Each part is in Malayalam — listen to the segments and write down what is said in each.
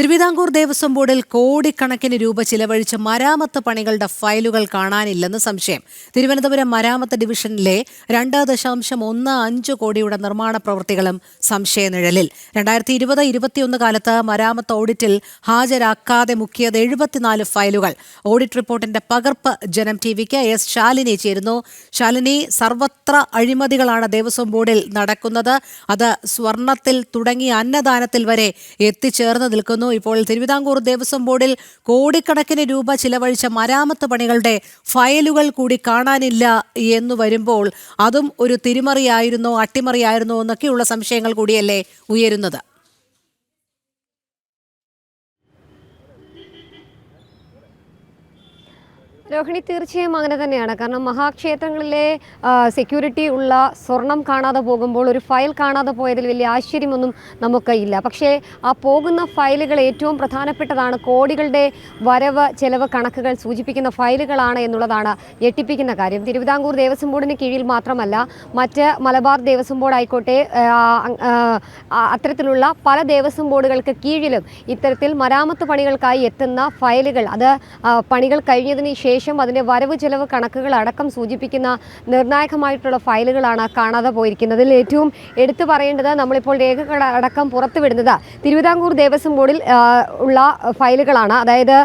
തിരുവിതാംകൂർ ദേവസ്വം ബോർഡിൽ കോടിക്കണക്കിന് രൂപ ചിലവഴിച്ച മരാമത്ത് പണികളുടെ ഫയലുകൾ കാണാനില്ലെന്ന് സംശയം. തിരുവനന്തപുരം മരാമത്ത് ഡിവിഷനിലെ രണ്ട് ദശാംശം ഒന്ന് അഞ്ച് കോടിയുടെ നിർമ്മാണ പ്രവൃത്തികളും സംശയനിഴലിൽ. രണ്ടായിരത്തി ഇരുപത് ഇരുപത്തിയൊന്ന് കാലത്ത് മരാമത്ത് ഓഡിറ്റിൽ ഹാജരാക്കാതെ മുക്കിയത് എഴുപത്തിനാല് ഫയലുകൾ. ഓഡിറ്റ് റിപ്പോർട്ടിന്റെ പകർപ്പ് ജനം ടി വിക്ക് എസ് ശാലിനി ചേരുന്നു. ശാലിനി സർവത്ര അഴിമതികളാണ് ദേവസ്വം ബോർഡിൽ നടക്കുന്നത്. അത് സ്വർണത്തിൽ തുടങ്ങി അന്നദാനത്തിൽ വരെ എത്തിച്ചേർന്ന് നിൽക്കുന്നു. ഇപ്പോൾ തിരുവിതാംകൂർ ദേവസ്വം ബോർഡിൽ കോടിക്കണക്കിന് രൂപ ചിലവഴിച്ച മരാമത്ത് പണികളുടെ ഫയലുകൾ കൂടി കാണാനില്ല എന്ന് വരുമ്പോൾ അതും ഒരു തിരിമറിയായിരുന്നോ അട്ടിമറിയായിരുന്നോ എന്നൊക്കെയുള്ള സംശയങ്ങൾ കൂടിയല്ലേ ഉയരുന്നത്. രോഹിണി തീർച്ചയായും അങ്ങനെ തന്നെയാണ്. കാരണം മഹാക്ഷേത്രങ്ങളിലെ സെക്യൂരിറ്റി ഉള്ള സ്വർണം കാണാതെ പോകുമ്പോൾ ഒരു ഫയൽ കാണാതെ പോയതിൽ വലിയ ആശ്ചര്യമൊന്നും നമുക്ക് ഇല്ല പക്ഷേ ആ പോകുന്ന ഫയലുകൾ ഏറ്റവും പ്രധാനപ്പെട്ടതാണ്. കോടികളുടെ വരവ് ചെലവ് കണക്കുകൾ സൂചിപ്പിക്കുന്ന ഫയലുകളാണ് എന്നുള്ളതാണ് ഞെട്ടിപ്പിക്കുന്ന കാര്യം. തിരുവിതാംകൂർ ദേവസ്വം ബോർഡിന് കീഴിൽ മാത്രമല്ല മറ്റ് മലബാർ ദേവസ്വം ബോർഡ് ആയിക്കോട്ടെ അത്തരത്തിലുള്ള പല ദേവസ്വം ബോർഡുകൾക്ക് കീഴിലും ഇത്തരത്തിൽ മരാമത്ത് പണികൾക്കായി എത്തുന്ന ഫയലുകൾ അത് പണികൾ കഴിഞ്ഞതിന് ശേഷം അതിന്റെ വരവ് ചെലവ് കണക്കുകൾ അടക്കം സൂചിപ്പിക്കുന്ന നിർണായകമായിട്ടുള്ള ഫയലുകളാണ് കാണാതെ പോയിരിക്കുന്നത്. ഏറ്റവും എടുത്തു പറയേണ്ടത് നമ്മളിപ്പോൾ രേഖകൾ അടക്കം പുറത്തുവിടുന്നത് തിരുവിതാംകൂർ ദേവസ്വം ബോർഡിൽ ഉള്ള ഫയലുകളാണ്. അതായത്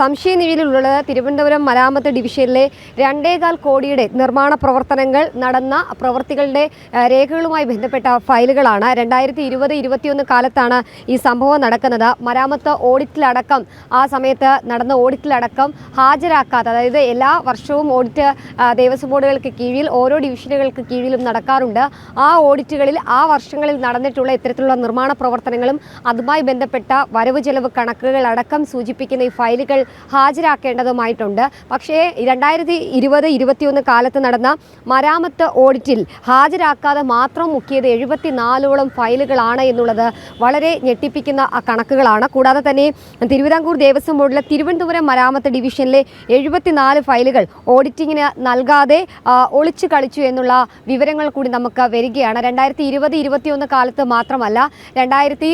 സംശയ നിഴലിലുള്ളത് തിരുവനന്തപുരം മരാമത്ത് ഡിവിഷനിലെ രണ്ടേകാൽ കോടിയുടെ നിർമ്മാണ പ്രവർത്തനങ്ങൾ നടന്ന പ്രവൃത്തികളുടെ രേഖകളുമായി ബന്ധപ്പെട്ട ഫയലുകളാണ്. രണ്ടായിരത്തി ഇരുപത് ഇരുപത്തിയൊന്ന് കാലത്താണ് ഈ സംഭവം നടക്കുന്നത്. മരാമത്ത് ഓഡിറ്റിലടക്കം ആ സമയത്ത് നടന്ന ഓഡിറ്റിലടക്കം ഹാജരാക്കാത്ത അതായത് എല്ലാ വർഷവും ഓഡിറ്റ് ദേവസ്വം ബോർഡുകൾക്ക് കീഴിൽ ഓരോ ഡിവിഷനുകൾക്ക് കീഴിലും നടക്കാറുണ്ട്. ആ ഓഡിറ്റുകളിൽ ആ വർഷങ്ങളിൽ നടന്നിട്ടുള്ള ഇത്തരത്തിലുള്ള നിർമ്മാണ പ്രവർത്തനങ്ങളും അതുമായി ബന്ധപ്പെട്ട വരവ് ചെലവ് കണക്കുകൾ അടക്കം സൂചിപ്പിക്കുന്ന ഈ ഫയലുകൾ ഹാജരാക്കേണ്ടതുമായിട്ടുണ്ട്. പക്ഷേ രണ്ടായിരത്തി ഇരുപത് ഇരുപത്തിയൊന്ന് കാലത്ത് നടന്ന മരാമത്ത് ഓഡിറ്റിൽ ഹാജരാക്കാതെ മാത്രം മുക്കിയത് എഴുപത്തി നാലോളം ഫയലുകളാണ് എന്നുള്ളത് വളരെ ഞെട്ടിപ്പിക്കുന്ന കണക്കുകളാണ്. കൂടാതെ തന്നെ തിരുവിതാംകൂർ ദേവസ്വം ബോർഡിലെ തിരുവനന്തപുരം മരാമത്ത് ഡിവിഷനിലെ എഴുപത്തിനാല് ഫയലുകൾ ഓഡിറ്റിങ്ങിന് നൽകാതെ ഒളിച്ചു കളിച്ചു എന്നുള്ള വിവരങ്ങൾ കൂടി നമുക്ക് വരികയാണ്. രണ്ടായിരത്തി ഇരുപത് ഇരുപത്തിയൊന്ന് കാലത്ത് മാത്രമല്ല രണ്ടായിരത്തി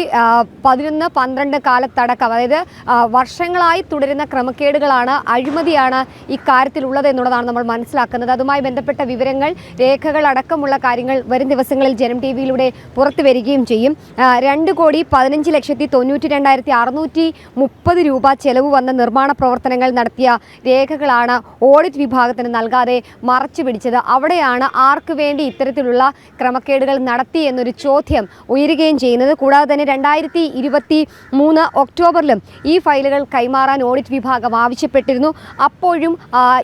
പതിനൊന്ന് പന്ത്രണ്ട് കാലത്തടക്കം അതായത് വർഷങ്ങളായി തുടരുന്ന ക്രമക്കേടുകളാണ് അഴിമതിയാണ് ഇക്കാര്യത്തിലുള്ളത് എന്നുള്ളതാണ് നമ്മൾ മനസ്സിലാക്കുന്നത്. അതുമായി ബന്ധപ്പെട്ട വിവരങ്ങൾ രേഖകൾ അടക്കമുള്ള കാര്യങ്ങൾ വരും ദിവസങ്ങളിൽ ജനം ടി വിയിലൂടെ പുറത്തു വരികയും ചെയ്യും. രണ്ട് കോടി പതിനഞ്ച് ലക്ഷത്തി തൊണ്ണൂറ്റി രണ്ടായിരത്തി അറുന്നൂറ്റി മുപ്പത് രൂപ ചെലവ് വന്ന നിർമ്മാണ പ്രവർത്തനങ്ങൾ നടത്തിയ രേഖകളാണ് ഓഡിറ്റ് വിഭാഗത്തിന് നൽകാതെ മറച്ചു പിടിച്ചത്. അവിടെയാണ് ആർക്ക് വേണ്ടി ഇത്തരത്തിലുള്ള ക്രമക്കേടുകൾ നടത്തി എന്നൊരു ചോദ്യം ഉയരുകയും ചെയ്യുന്നത്. കൂടാതെ തന്നെ രണ്ടായിരത്തി ഇരുപത്തി മൂന്ന് ഒക്ടോബറിലും ഈ ഫയലുകൾ കൈമാറാൻ ഓഡിറ്റ് വിഭാഗം ആവശ്യപ്പെട്ടിരുന്നു. അപ്പോഴും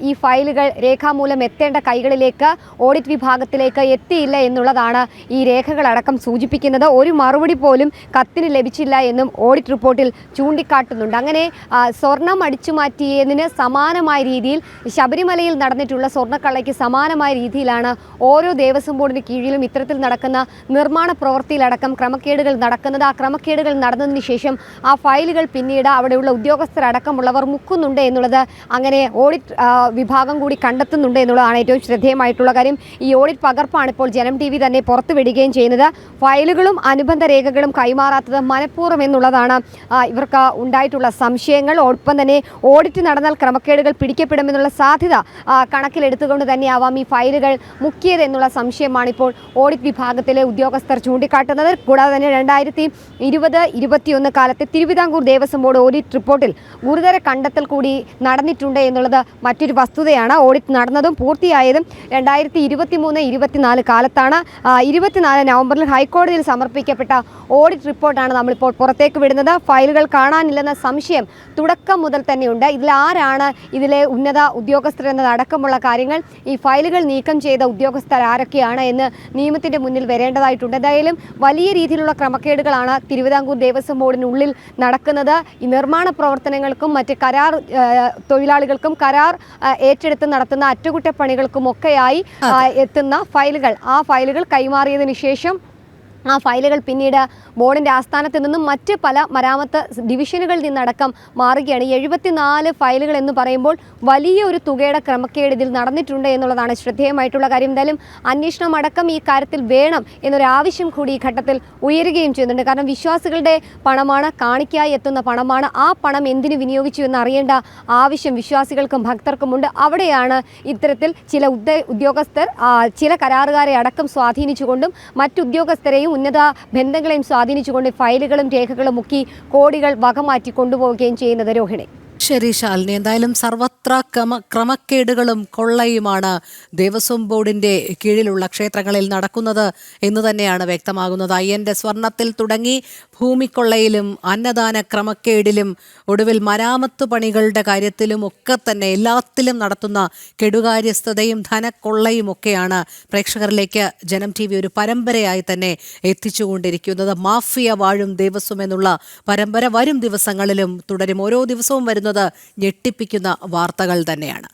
ഈ ഫയലുകൾ രേഖാമൂലം എത്തേണ്ട കൈകളിലേക്ക് ഓഡിറ്റ് വിഭാഗത്തിലേക്ക് എത്തിയില്ല എന്നുള്ളതാണ് ഈ രേഖകളടക്കം സൂചിപ്പിക്കുന്നത്. ഒരു മറുപടി പോലും കത്തിന് ലഭിച്ചില്ല എന്നും ഓഡിറ്റ് റിപ്പോർട്ടിൽ ചൂണ്ടിക്കാട്ടുന്നുണ്ട്. അങ്ങനെ സ്വർണം അടിച്ചു മാറ്റിയതിന് രീതിയിൽ ശബരിമലയിൽ നടന്നിട്ടുള്ള സ്വർണക്കള്ളയ്ക്ക് സമാനമായ രീതിയിലാണ് ഓരോ ദേവസ്വം ബോർഡിന് കീഴിലും ഇത്തരത്തിൽ നടക്കുന്ന നിർമ്മാണ പ്രവൃത്തിയിലടക്കം ക്രമക്കേടുകൾ നടക്കുന്നത്. ആ ക്രമക്കേടുകൾ നടന്നതിന് ശേഷം ആ ഫയലുകൾ പിന്നീട് അവിടെയുള്ള ഉദ്യോഗസ്ഥരടക്കമുള്ളവർ മുക്കുന്നുണ്ട് എന്നുള്ളത് അങ്ങനെ ഓഡിറ്റ് വിഭാഗം കൂടി കണ്ടെത്തുന്നുണ്ട് എന്നുള്ളതാണ് ഏറ്റവും ശ്രദ്ധേയമായിട്ടുള്ള കാര്യം. ഈ ഓഡിറ്റ് പകർപ്പാണ് ഇപ്പോൾ ജനം ടി വി തന്നെ പുറത്തുവിടുകയും ചെയ്യുന്നത്. ഫയലുകളും അനുബന്ധ രേഖകളും കൈമാറാത്തത് മനഃപൂർവം എന്നുള്ളതാണ് ഇവർക്ക് ഉണ്ടായിട്ടുള്ള സംശയങ്ങൾ. ഒപ്പം തന്നെ ഓഡിറ്റ് നടന്നാൽ ക്രമക്കേടുകൾ പിടിക്കപ്പെടുമെന്നുള്ള സാധ്യത കണക്കിലെടുത്തുകൊണ്ട് തന്നെയാവാം ഈ ഫയലുകൾ മുക്കിയത് എന്നുള്ള സംശയമാണ് ഇപ്പോൾ ഓഡിറ്റ് വിഭാഗത്തിലെ ഉദ്യോഗസ്ഥർ ചൂണ്ടിക്കാട്ടുന്നത്. കൂടാതെ തന്നെ രണ്ടായിരത്തി ഇരുപത് ഇരുപത്തിയൊന്ന് കാലത്തെ തിരുവിതാംകൂർ ദേവസ്വം ബോർഡ് ഓഡിറ്റ് റിപ്പോർട്ടിൽ ഗുരുതര കണ്ടെത്തൽ കൂടി നടന്നിട്ടുണ്ട് എന്നുള്ളത് മറ്റൊരു വസ്തുതയാണ്. ഓഡിറ്റ് നടന്നതും പൂർത്തിയായതും രണ്ടായിരത്തി ഇരുപത്തി മൂന്ന് ഇരുപത്തിനാല് കാലത്താണ്. ഇരുപത്തിനാല് നവംബറിൽ ഹൈക്കോടതിയിൽ സമർപ്പിക്കപ്പെട്ട ഓഡിറ്റ് റിപ്പോർട്ടാണ് നമ്മളിപ്പോൾ പുറത്തേക്ക് വിടുന്നത്. ഫയലുകൾ കാണാനില്ലെന്ന സംശയം തുടക്കം മുതൽ തന്നെയുണ്ട്. ഇതിൽ ആരാണ് ഇതിലെ ഉന്നത ഉദ്യോഗസ്ഥർ എന്നതടക്കമുള്ള കാര്യങ്ങൾ ഈ ഫയലുകൾ നീക്കം ചെയ്ത ഉദ്യോഗസ്ഥർ ആരൊക്കെയാണ് എന്ന് നിയമത്തിന്റെ മുന്നിൽ വരേണ്ടതായിട്ടുണ്ട്. എന്തായാലും വലിയ രീതിയിലുള്ള ക്രമക്കേടുകളാണ് തിരുവിതാംകൂർ ദേവസ്വം ബോർഡിനുള്ളിൽ നടക്കുന്നത്. ഈ നിർമ്മാണ പ്രവർത്തനങ്ങൾക്കും മറ്റ് കരാർ തൊഴിലാളികൾക്കും കരാർ ഏറ്റെടുത്ത് നടത്തുന്ന അറ്റകുറ്റപ്പണികൾക്കും ഒക്കെയായി എത്തുന്ന ഫയലുകൾ. ആ ഫയലുകൾ കൈമാറിയതിനു ശേഷം ആ ഫയലുകൾ പിന്നീട് ബോർഡിന്റെ ആസ്ഥാനത്ത് നിന്നും മറ്റ് പല മരാമത്ത് ഡിവിഷനുകളിൽ നിന്നടക്കം മാറുകയാണ്. എഴുപത്തിനാല് ഫയലുകൾ എന്ന് പറയുമ്പോൾ വലിയ ഒരു തുകയുടെ ക്രമക്കേട് ഇതിൽ നടന്നിട്ടുണ്ട് എന്നുള്ളതാണ് ശ്രദ്ധേയമായിട്ടുള്ള കാര്യം. എന്തായാലും അന്വേഷണം അടക്കം ഈ കാര്യത്തിൽ വേണം എന്നൊരു ആവശ്യം കൂടി ഈ ഘട്ടത്തിൽ ഉയരുകയും ചെയ്യുന്നുണ്ട്. കാരണം വിശ്വാസികളുടെ പണമാണ് കാണിക്കായി എത്തുന്ന പണമാണ്. ആ പണം എന്തിനു വിനിയോഗിച്ചു എന്ന് അറിയേണ്ട ആവശ്യം വിശ്വാസികൾക്കും ഭക്തർക്കുമുണ്ട്. അവിടെയാണ് ഇത്തരത്തിൽ ചില ഉദ്യോഗസ്ഥർ ചില കരാറുകാരെ അടക്കം സ്വാധീനിച്ചുകൊണ്ടും മറ്റുദ്യോഗസ്ഥരെയും ഉന്നത ബന്ധങ്ങളെയും സ്വാധീനിച്ചുകൊണ്ട് ഫയലുകളും രേഖകളും മുക്കി കോടികൾ വകമാറ്റി കൊണ്ടുപോവുകയും ചെയ്യുന്നത് രോഹിണി. ശരി ശാലിനി. എന്തായാലും സർവത്ര ക്രമ ക്രമക്കേടുകളും കൊള്ളയുമാണ് ദേവസ്വം ബോർഡിന്റെ കീഴിലുള്ള ക്ഷേത്രങ്ങളിൽ നടക്കുന്നത് എന്ന് തന്നെയാണ് വ്യക്തമാകുന്നത്. അയ്യന്റെ സ്വർണത്തിൽ തുടങ്ങി ഭൂമിക്കൊള്ളയിലും അന്നദാന ക്രമക്കേടിലും ഒടുവിൽ മരാമത്ത് പണികളുടെ കാര്യത്തിലും ഒക്കെ തന്നെ എല്ലാത്തിലും നടത്തുന്ന കെടുകാര്യസ്ഥതയും ധനക്കൊള്ളയും ഒക്കെയാണ് പ്രേക്ഷകരിലേക്ക് ജനം ടി ഒരു പരമ്പരയായി തന്നെ എത്തിച്ചുകൊണ്ടിരിക്കുന്നത്. മാഫിയ വാഴും ദേവസ്വം എന്നുള്ള പരമ്പര വരും ദിവസങ്ങളിലും തുടരും. ഓരോ ദിവസവും വരുന്നത് ഞെട്ടിപ്പിക്കുന്ന വാർത്തകൾ തന്നെയാണ്.